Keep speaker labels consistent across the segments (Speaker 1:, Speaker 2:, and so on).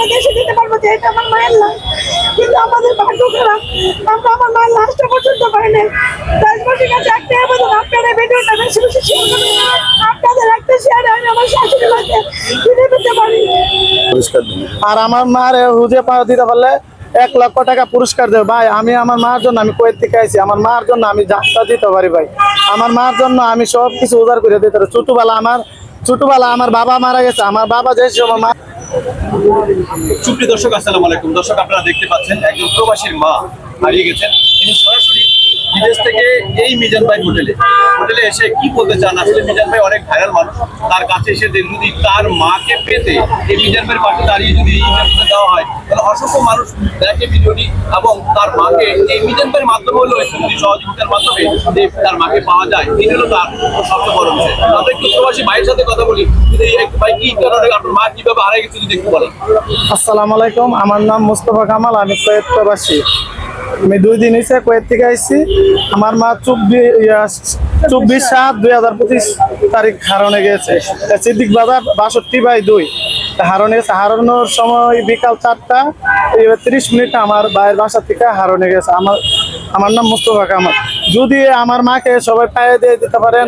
Speaker 1: আমরা দেশে দিতে পারব যে এটা আমার মায়ের লাশ। কিন্তু আমাদের ভাগ্য খারাপ। আমরা আমার মায়ের লাশটা পর্যন্ত পাই নাই দেশবাসীর কাছে একটা আবেদন। আপনারা ভিডিওটা বেশি বেশি শেয়ার করুন। আপনাদের একটা শেয়ারে আমি আমার শাশুড়ি মাকে ফিরে পেতে পারি।
Speaker 2: আর আমার মার হুজে পা দিতে পারলে এক লক্ষ টাকা পুরস্কার দেবে। ভাই আমি আমার মার জন্য আমি কোয়েত থেকে আইছি। আমার মার জন্য আমি যাত্রা দিতে পারি ভাই। আমার মার জন্য আমি সব কিছু উদার করে দিতে পারি। ছোটবেলা আমার ছোটবেলা আমার বাবা মারা গেছে, আমার বাবা যে সময়
Speaker 3: দর্শক, আসসালামু আলাইকুম। দর্শক, আপনারা দেখতে পাচ্ছেন, একজন প্রবাসীর মা হারিয়ে গেছেন। তিনি সরাসরি বিদেশ থেকে এই মিজান ভাই হোটেলে হোটেলে এসে কি বলতে চান? আসলে মিজান ভাই অনেক ভাইরাল মানুষ। তার কাছে এসে যদি তার মাকে পেতে এই মিজান ভাইয়ের পাশে দাঁড়িয়ে যদি ইন্টারভিউতে দেওয়া হয় মানুষ দেখে ভিডিওটি এবং তার মাকে এই মাধ্যমে হলো সহযোগিতার মাধ্যমে তার মাকে পাওয়া যায়, এটি হলো তার সবচেয়ে বড় বিষয়। একটু প্রবাসী ভাইয়ের সাথে কথা বলি। ভাই, কি কারণে আপনার মা কীভাবে হারিয়ে গেছে যদি একটু বলেন।
Speaker 2: আসসালামু আলাইকুম, আমার নাম মুস্তফা কামাল, আমি কোয়েত প্রবাসী। আমি দুই দিন হয়েছে কোয়েত থেকে আইছি। আমার মা চব্বিশ চব্বিশ সাত দুই হাজার পঁচিশ তারিখ হারণে গেছে সিদ্দিক বাজার বাষট্টি বাই দুই। গেছে। হারানোর সময় বিকাল চারটা তিরিশ মিনিট আমার বাইরের বাসা থেকে হারণে গেছে। আমার আমার নাম মুস্তফা কামাল। যদি আমার মাকে সবাই পায়ে দিয়ে দিতে পারেন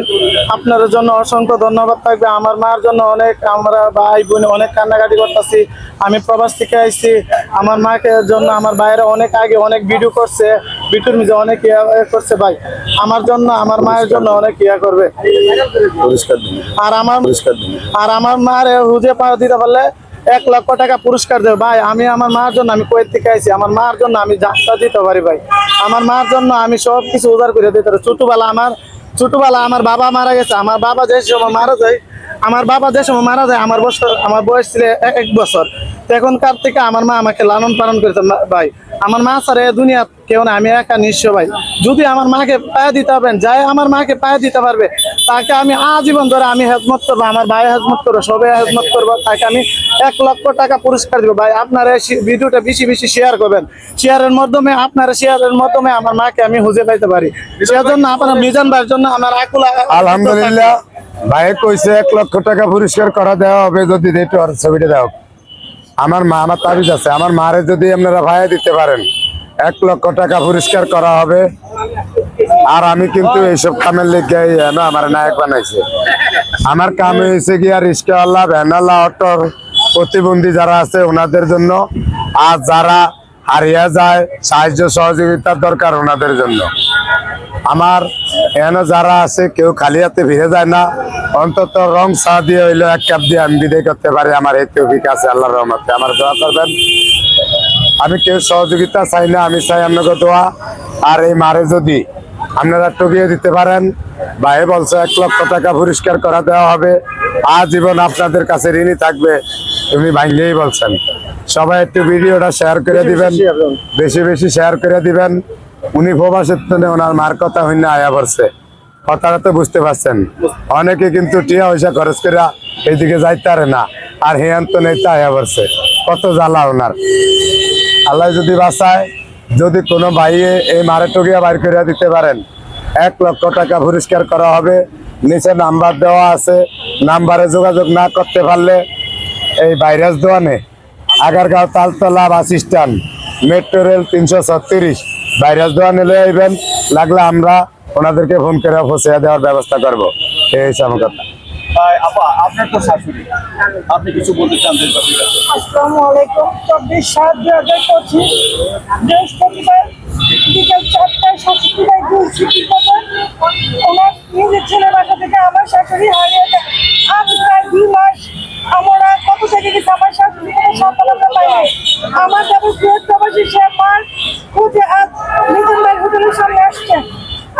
Speaker 2: আপনাদের জন্য অসংখ্য ধন্যবাদ থাকবে। আমার মার জন্য অনেক, আমরা ভাই বোন অনেক কান্নাকাটি করতেছি। আমি প্রবাস থেকে আইছি। আমার মাকে জন্য আমার বাইরে অনেক আগে অনেক ভিডিও করছে। ভিডিওর মধ্যে অনেক ইয়া করছে ভাই। আমার জন্য আমার মায়ের জন্য অনেক ইয়া করবে। আর আমার আর আমার মার হুজে পা দিতে পারলে এক লক্ষ টাকা পুরস্কার দেবে। ভাই আমি আমার মার জন্য আমি কোয়েত থেকে আইছি। আমার মার জন্য আমি যাত্রা দিতে পারি ভাই। আমার মার জন্য আমি সব কিছু উদার করে দিতে পারি। ছোটবেলা আমার ছোটবেলা আমার বাবা মারা গেছে। আমার বাবা যে সময় মারা যায় আমার বাবা যে সময় মারা যায় আমার বছর আমার বয়স ছিল এক বছর। এখনকার থেকে আমার মা আমাকে লালন পালন করেছে ভাই। আমার মা স্যার দুনিয়া কেউ না আমি একা নিঃস্ব ভাই। যদি আমার মাকে পায়ে দিতে পারবেন যাই আমার মাকে পায়ে দিতে পারবে তাকে আমি আজীবন ধরে আমি হেজমত করব আমার ভাই হেজমত করব সবাই হেজমত করব তাকে আমি এক লক্ষ টাকা পুরস্কার দিব। ভাই আপনারা ভিডিওটা বেশি বেশি শেয়ার করবেন। শেয়ারের মাধ্যমে আপনারা শেয়ারের মাধ্যমে আমার মাকে আমি খুঁজে পাইতে পারি। সেজন্য আপনার মিজান ভাইয়ের জন্য আমার আকুল
Speaker 4: আলহামদুলিল্লাহ ভাই কইছে এক লক্ষ টাকা পুরস্কার করা দেওয়া হবে যদি ছবিটা দাও আমার মা আমার তাবিজ আছে। আমার মারে যদি আপনারা ভাই দিতে পারেন, এক লক্ষ টাকা পুরস্কার করা হবে। আর আমি কিন্তু এইসব কামের লেগে না আমার নায়ক বানাইছে। আমার কাম হয়েছে গিয়া রিস্কাওয়ালা ভ্যানালা অটোর প্রতিবন্ধী যারা আছে ওনাদের জন্য। আর যারা হারিয়ে যায়, সাহায্য সহযোগিতার দরকার ওনাদের জন্য। আমার এখানে যারা আছে, কেউ খালি হাতে ফিরে যায় না। অন্তত রং চা দিয়ে হইল এক কাপ দিয়ে আমি বিদায় করতে পারি আমার এই তৌফিক আছে আল্লাহর রহমতে। আমার দোয়া করবেন। আমি কেউ সহযোগিতা চাই না আমি চাই আপনাকে দোয়া। আর এই মারে যদি আপনারা টুকিয়ে দিতে পারেন ভাই বলছো এক লক্ষ টাকা পুরস্কার করা দেওয়া হবে। আজীবন আপনাদের কাছে ঋণী থাকবে তুমি ভাঙ্গেই বলছেন। সবাই একটু ভিডিওটা শেয়ার করে দিবেন। বেশি বেশি শেয়ার করে দিবেন। উনি প্রবাসের ওনার মার কথা হইনা আয়া পড়ছে কথাটা তো বুঝতে পারছেন। অনেকে কিন্তু টিয়া পয়সা খরচ করে এইদিকে যাইতে পারে না। আর হেয়ান তো নেই আয়া পড়ছে কত জ্বালা ওনার। আল্লাহ যদি বাঁচায়, যদি কোনো ভাইয়ে এই মারে বাইর করে দিতে পারেন, এক লক্ষ টাকা পুরস্কার করা হবে। নিচে নাম্বার দেওয়া আছে। নাম্বারে যোগাযোগ না করতে পারলে এই virus দোয়ানে Agargaon Taltala bus stand, metro rail তিনশো ছত্রিশ। ভাইরাস দোয়ানে লয়ে আইবেন। লাগলে আমরা ওনাদেরকে ফোন করে পৌঁছে দেওয়ার ব্যবস্থা করব। এই হচ্ছে আমার কথা।
Speaker 3: আপা আপনার তো শাশুড়ি। আপনি কিছু বলতে চান
Speaker 1: আসসালামু আলাইকুম। চব্বিশ সাত দুই হাজার পঁচিশ বৃহস্পতিবার বিকেল চারটায় শাশুড়ি ভাই দুই সিটি ওনার নিজের ছেলে বাসা থেকে আমার শাশুড়ি হারিয়ে যায়। আজ প্রায় দুই মাস আমরা কত থেকে গেছে? আমার শাশুড়ি পাইনি। আমার বৃহৎ প্রবাসী সে মার খুঁজে আজ নিজের ভাই হোটেলের সামনে আসছে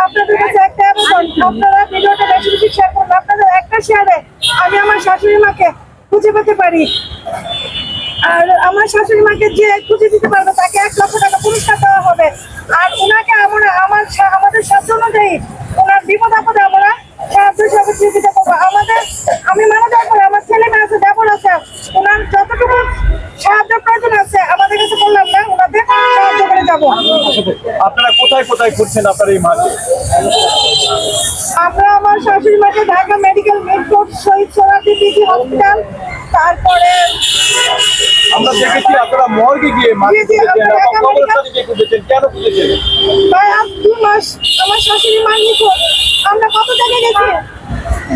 Speaker 1: আপনাদের কাছে একটা আবেদন আপনারা ভিডিওটা বেশি বেশি শেয়ার করুন। আপনাদের একটা শেয়ারে আমি আমার শাশুড়ি মাকে খুঁজে পেতে পারি। আর আমার শাশুড়ি মাকে যে খুঁজে দিতে পারবে, তাকে এক লক্ষ টাকা পুরস্কার দেওয়া হবে। আর ওনাকে আমরা, আমার আমাদের সাধ্য অনুযায়ী ওনার বিপদ আপদে আমরা সাহায্য সহযোগিতা করব আমাদের, আমি মারা যাওয়ার আমার ছেলে আছে, দেবর আছে। ওনার যতটুকু সাহায্য প্রয়োজন আছে, আমাদের বললাম না ওনাদের সাহায্য
Speaker 3: আপনারা কোথায় কোথায় করছেন আপনার এই মাকে?
Speaker 1: আমরা আমার শাশুড়ি মাকে ঢাকা মেডিকেল মেট্রো শহীদ সোনাদি পিজি হসপিটাল তারপরে
Speaker 3: আমরা দেখেছি আপনারা মর্গে গিয়ে
Speaker 1: ভাই আজ দুই মাস আমার শাশুড়ি মা নিখোঁজ। আমরা কত জায়গায় গেছি?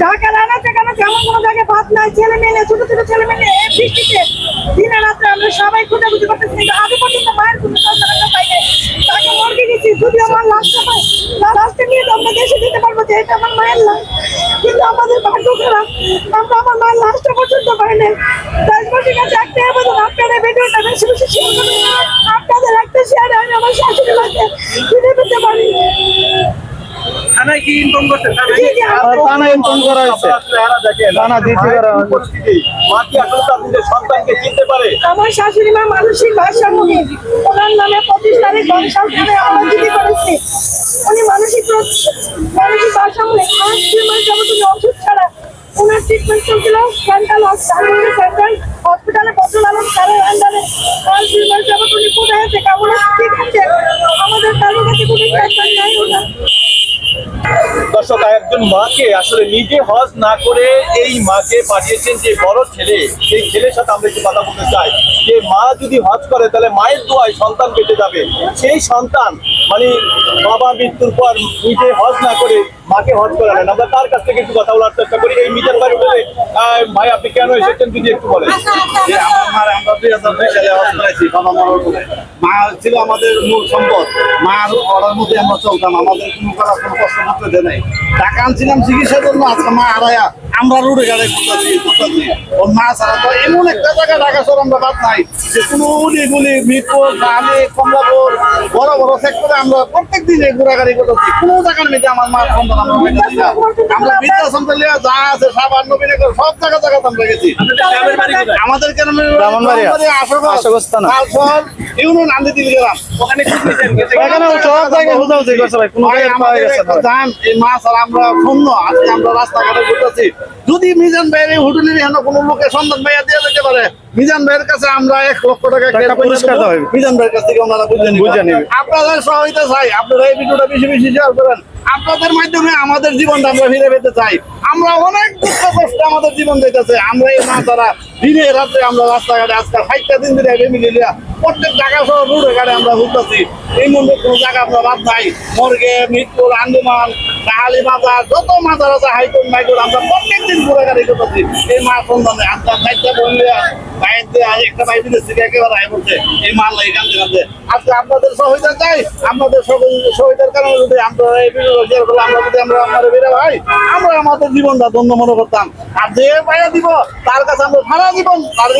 Speaker 1: ঢাকা রানা সেখানে যেমন কোনো জায়গায় ভাত নাই ছেলে মেয়ে ছোট ছোট ছেলে মেয়ে বৃষ্টিতে দিনে রাত্রে আমরা সবাই খুঁজাখুঁজি করতেছি কিন্তু আগে পর্যন্ত মায়ের কোনো সন্তান আমরা পাই নাই তাকে মর্গে গেছি যদি আমার লাশটা পাই লাশটা নিয়ে তো আমরা দেশে দিতে পারব যে এটা আমার মায়ের লাশ কিন্তু আমাদের ভাগ্য খারাপ আমরা আমার মায়ের লাশটা পর্যন্ত পাই নাই দেশবাসীর কাছে একটা আবেদন আপনারা ভিডিওটা বেশি বেশি শেয়ার করুন আপনাদের একটা শেয়ারে আমি আমার শাশুড়ি মাকে ফিরে পেতে পারি।
Speaker 3: মা পারে?
Speaker 1: আমার শাশুড়ি মা মানসিক ভারসাম্যহীন ওনার নামে পঁচিশ তারিখ করে আমরা জিডি করেছি। উনি মানসিক মানসিক ভারসাম্যহীন আজ দুই মাস যাবত উনি ছাড়া ওনার ট্রিটমেন্ট চলছিল সেন্ট্রাল হসপিটালে সেন্ট্রাল হসপিটালে বদল আলম স্যারের আন্ডারে দুই মাস যাবত উনি কোথায় আছে কেমন ঠিক আছে? আমাদের কারোর কাছে কোনো ট্রিটমেন্ট নাই ওনার।
Speaker 3: দর্শক একজন মাকে আসলে নিজে হজ না করে এই মাকে পাঠিয়েছেন যে বড় ছেলে, সেই ছেলের সাথে আমরা একটু কথা বলতে চাই। যে মা যদি হজ করে, তাহলে মায়ের দোয়ায় সন্তান বেঁচে যাবে। সেই সন্তান মানে বাবা মৃত্যুর পর নিজে হজ না করে মাকে হজ করালেন। আমরা তার কাছ থেকে একটু কথা বলার চেষ্টা করি। এই মিটার বাড়ি বলে ভাই, আপনি কেন এসেছেন, যদি একটু বলেন।
Speaker 5: আমার মার দুই হাজার দুই সালে হজ করেছি, বাবা পরে মা ছিল আমাদের মূল সম্পদ মার অর্ডার মধ্যে আমরা চলতাম আমাদের কোনো করার কোনো কষ্ট করতে দেয় নাই টাকা আনছিলাম চিকিৎসার জন্য আজকে মা হারায়া আমরা রুড়ে গাড়ি করতেছি করতেছি ওর মা ছাড়া তো এমন একটা জায়গা ঢাকা শহর আমরা বাদ নাই যে কোনো উলি গুলি মিরপুর গানে কমলাপুর বড় বড় সেক্টরে আমরা প্রত্যেক দিনে ঘোরাঘুরি করতেছি কোনো জায়গার মধ্যে আমার মার সন্তান আমরা দিই না। আমরা বৃদ্ধাশ্রম থেকে যা আছে সাবান নবীনগর সব জায়গা জায়গাতে আমরা গেছি
Speaker 3: গ্রামের বাড়ি কোথায়?
Speaker 5: আমাদের গ্রামে
Speaker 2: ব্রাহ্মণবাড়িয়া। আশুগঞ্জ থানা।
Speaker 5: তারপর ইউনিয়ন আন্দি দিল গ্রাম
Speaker 3: ওখানে খুঁজ নিয়েছেন
Speaker 2: এখানে সব জায়গায় হুদাহুদি করছে ভাই কোনো
Speaker 5: ভাই,
Speaker 2: জায়গায় পাওয়া
Speaker 5: আমাদের
Speaker 2: গেছে না
Speaker 5: একটা
Speaker 2: ভাই।
Speaker 5: জান, এই মাছ আর আমরা শূন্য আজকে আমরা রাস্তাঘাটে ঘুরতেছি যদি মিজান ভাইয়ের এই হোটেলের এখানে কোনো লোকে সন্ধান ভাইয়া দিয়ে যেতে পারে মিজান ভাইয়ের কাছে আমরা এক লক্ষ টাকা
Speaker 2: টাকা
Speaker 5: ক্যাশ
Speaker 2: পুরস্কার দেওয়া হবে।
Speaker 5: মিজান ভাইয়ের কাছ থেকে ওনারা বুঝে নিবেন। আপনারা সহযোগিতা চাই আপনারা এই ভিডিওটা বেশি বেশি শেয়ার করেন। আপনাদের মাধ্যমে আমাদের জীবনটা আমরা ফিরে পেতে চাই। আমরা অনেক দুঃখ কষ্ট আমাদের জীবন যেতেছে আমরা এই মা তারা দিনে রাত্রে আমরা রাস্তাঘাটে আজকাল ষাটটা দিন ধরে ফ্যামিলি লিয়া প্রত্যেক জায়গা সহ রোডে ঘাটে আমরা ঘুরতেছি। এই মন্দির কোনো জায়গা আমরা বাদ নাই। মর্গে মিরপুর আন্দোমান কাহালি বাজার যত মাজার আছে হাইকোর্ট মাইকোর্ট আমরা প্রত্যেক দিন ঘুরে গাড়ি করতেছি। এই মা সন্ধানে আজকাল চারটা বললে আজকে আপনাদের আমরা আমরা আমাদের মনে করতাম। আর যে দিব, তার কাছে আমরা সারা জীবন তার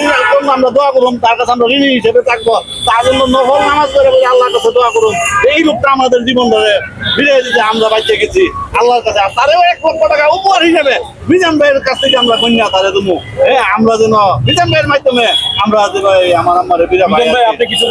Speaker 5: আমরা দোয়া করুন, তার কাছে আমরা ঋণী হিসেবে থাকব। তার জন্য নামাজ করে আল্লাহর কাছে দোয়া করুন। এই লোকটা আমাদের জীবন ধরে ফিরে দিতে আমরা বাইচে গেছি। আল্লাহর কাছে আর তারেও এক লক্ষ টাকা উপহার হিসেবে মিজান ভাইয়ের কাছ থেকে আমরা কন্যা তারে দেবো। হ্যাঁ আমরা যেন মিজান ভাইয়ের মাধ্যমে আমরা আমার আমার
Speaker 3: ভাই আপনি কিছু